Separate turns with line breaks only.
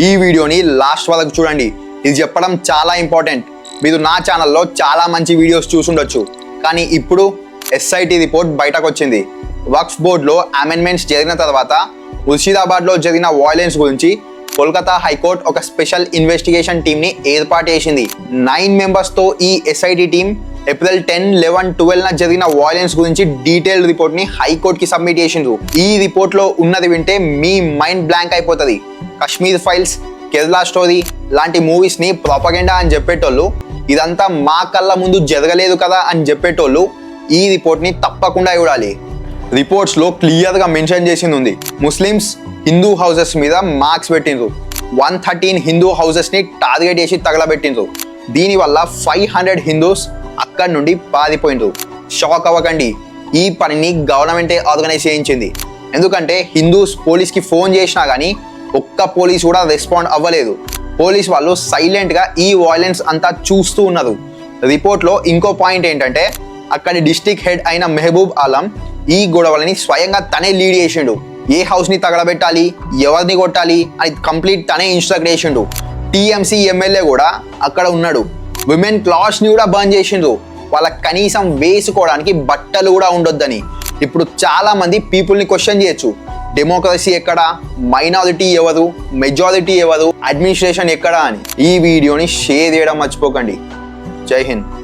ఈ వీడియోని లాస్ట్ వరకు చూడండి. ఇది చెప్పడం చాలా ఇంపార్టెంట్. మీరు నా ఛానల్లో చాలా మంచి వీడియోస్ చూసుండొచ్చు. కానీ ఇప్పుడు ఎస్ఐటి రిపోర్ట్ బయటకు వచ్చింది వక్ఫ్ బోర్డులో అమెండ్మెంట్స్ జరిగిన తర్వాత ముర్షిదాబాద్లో జరిగిన వాయిలెన్స్ గురించి కోల్కతా హైకోర్టు ఒక స్పెషల్ ఇన్వెస్టిగేషన్ టీమ్ని ఏర్పాటు చేసింది. నైన్ మెంబర్స్తో ఈ SIT team April ten eleven twelve న జరిగిన వాయిలెన్స్ గురించి డీటెయిల్డ్ రిపోర్ట్ని హైకోర్ట్కి సబ్మిట్ చేసిండ్రు. ఈ రిపోర్ట్లో ఉన్నది వింటే మీ మైండ్ బ్లాంక్ అయిపోతుంది. కశ్మీర్ ఫైల్స్ కేరళ స్టోరీ లాంటి మూవీస్ని ప్రొపగెండా అని చెప్పేటోళ్ళు ఇదంతా మా కళ్ళ ముందు జరగలేదు కదా అని చెప్పేటోళ్ళు ఈ రిపోర్ట్ని తప్పకుండా చూడాలి. రిపోర్ట్స్లో క్లియర్గా మెన్షన్ చేసింది ఉంది ముస్లిమ్స్ హిందూ హౌసెస్ మీద మార్క్స్ పెట్టిండ్రు. వన్ థర్టీన్ హిందూ హౌసెస్ని టార్గెట్ చేసి తగలబెట్టిండ్రు. దీనివల్ల ఫైవ్ హండ్రెడ్ హిందూస్ అక్కడి నుండి పారిపోయిండ్రు. షాక్ అవ్వకండి. ఈ పనిని గవర్నమెంటే ఆర్గనైజ్ చేయించింది. ఎందుకంటే హిందూస్ పోలీస్కి ఫోన్ చేసినా కానీ ఒక్క పోలీస్ కూడా రెస్పాండ్ అవ్వలేదు. పోలీస్ వాళ్ళు సైలెంట్గా ఈ వాయిలెన్స్ అంతా చూస్తూ ఉన్నారు. రిపోర్ట్లో ఇంకో పాయింట్ ఏంటంటే అక్కడి డిస్టిక్ హెడ్ అయిన మెహబూబ్ ఆలం ఈ గొడవలని స్వయంగా తనే లీడ్ చేసిండు. ఏ హౌస్ని తగడబెట్టాలి తగలబెట్టాలి ఎవరిని కొట్టాలి అని కంప్లీట్ తనే ఇన్స్ట్రక్ట్ చేసిండు. టీఎంసీ ఎమ్మెల్యే కూడా అక్కడ ఉన్నాడు. విమెన్ క్లాత్స్ని కూడా బర్న్ చేసిండ్రు. వాళ్ళకి కనీసం వేసుకోవడానికి బట్టలు కూడా ఉండొద్దని. ఇప్పుడు చాలా మంది క్వశ్చన్ చేయొచ్చు. డెమోక్రసీ ఎక్కడ? మైనారిటీ ఎవరు? మెజారిటీ ఎవరు? అడ్మినిస్ట్రేషన్ ఎక్కడ అని. ఈ వీడియోని షేర్ చేయడం మర్చిపోకండి. జై హింద్.